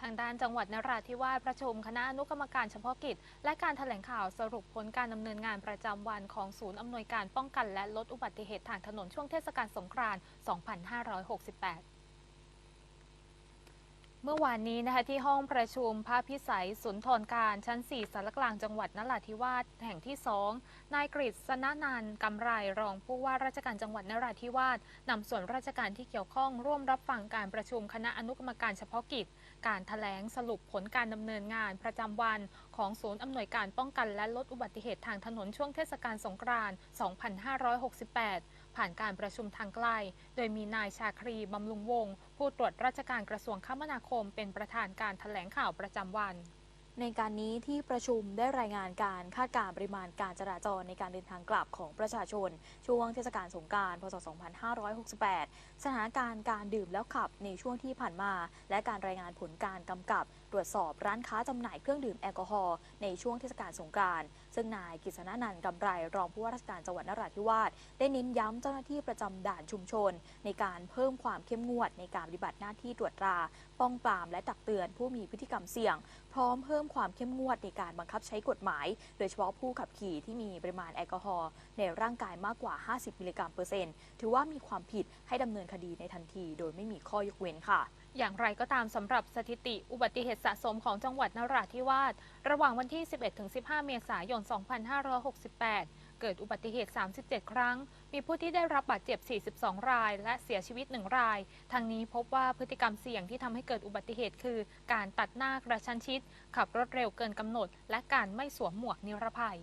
ทางด้านจังหวัดนราธิวาสประชุมคณะอนุกรรมการเฉพาะกิจ และการแถลงข่าวสรุปผลการดำเนินงานประจำวันของศูนย์อำนวยการป้องกันและลดอุบัติเหตุทางถนนช่วงเทศกาลสงกรานต์ 2568 เมื่อวานนี้นะคะที่ห้องประชุมพระพิสัยสุนทรการชั้น 4สารกลางจังหวัดนราธิวาสแห่งที่ 2 นายกฤษณนันท์กำไรรองผู้ว่าราชการจังหวัดนราธิวาสนำส่วนราชการที่เกี่ยวข้องร่วมรับฟังการประชุมคณะอนุกรรมการเฉพาะกิจ การถแถลงสรุปผลการดำเนินงานประจำวัน ของศูนย์อำนวยการป้องกันและลดอุบัติเหตุทางถนนช่วงเทศกาลสงกรานต์ 2568 ผ่านการประชุมทางไกล โดยมีนายชาครีบำรุงวงศ์ผู้ตรวจราชการกระทรวงคมนาคมเป็นประธานการถแถลงข่าวประจำวัน ในการนี้ที่ประชุมได้รายงานการคาดการณ์ปริมาณการจราจรในการเดินทางกลับของประชาชน ช่วงเทศกาลสงกานต์พศ 2568 สถานการณ์การดื่มแล้วขับในช่วงที่ผ่านมา และการรายงานผลการกำกับ ตรวจสอบร้านค้าจำหน่ายเครื่องดื่มแอลกอฮอล์ในช่วงเทศกาลสงกานต์ซึ่งนายกฤษณนันท์กำไรรองผู้ว่าราชการจังหวัดนราธิวาสได้เน้นย้ำเจ้าหน้าที่ประจำด่านชุมชน ในการเพิ่มความเข้มงวดในการปฏิบัติหน้าที่ตรวจตรา ป้องปรามและตักเตือนผู้มีพฤติกรรมเสี่ยงพร้อมเพิ่มความเข้มงวดในการบังคับใช้กฎหมาย โดยเฉพาะผู้ขับขี่ที่มีปริมาณแอลกอฮอล์ในร่างกายมากกว่า 50 มิลลิกรัมเปอร์เซ็นต์ถือว่ามีความผิดให้ดำเนินคดีในทันที โดยไม่มีข้อยกเว้นค่ะ อย่างไรก็ตามสำหรับสถิติอุบัติเหตุสะสมของจังหวัดนราธิวาสระหว่างวันที่ 11-15 เมษายน 2568 เกิดอุบัติเหตุ 37 ครั้ง มีผู้ที่ได้รับบาดเจ็บ 42 ราย และเสียชีวิต 1 ราย ทางนี้พบว่าพฤติกรรมเสี่ยงที่ทำให้เกิดอุบัติเหตุคือ การตัดหน้ากระชั้นชิด ขับรถเร็วเกินกำหนด และการไม่สวมหมวกนิรภัย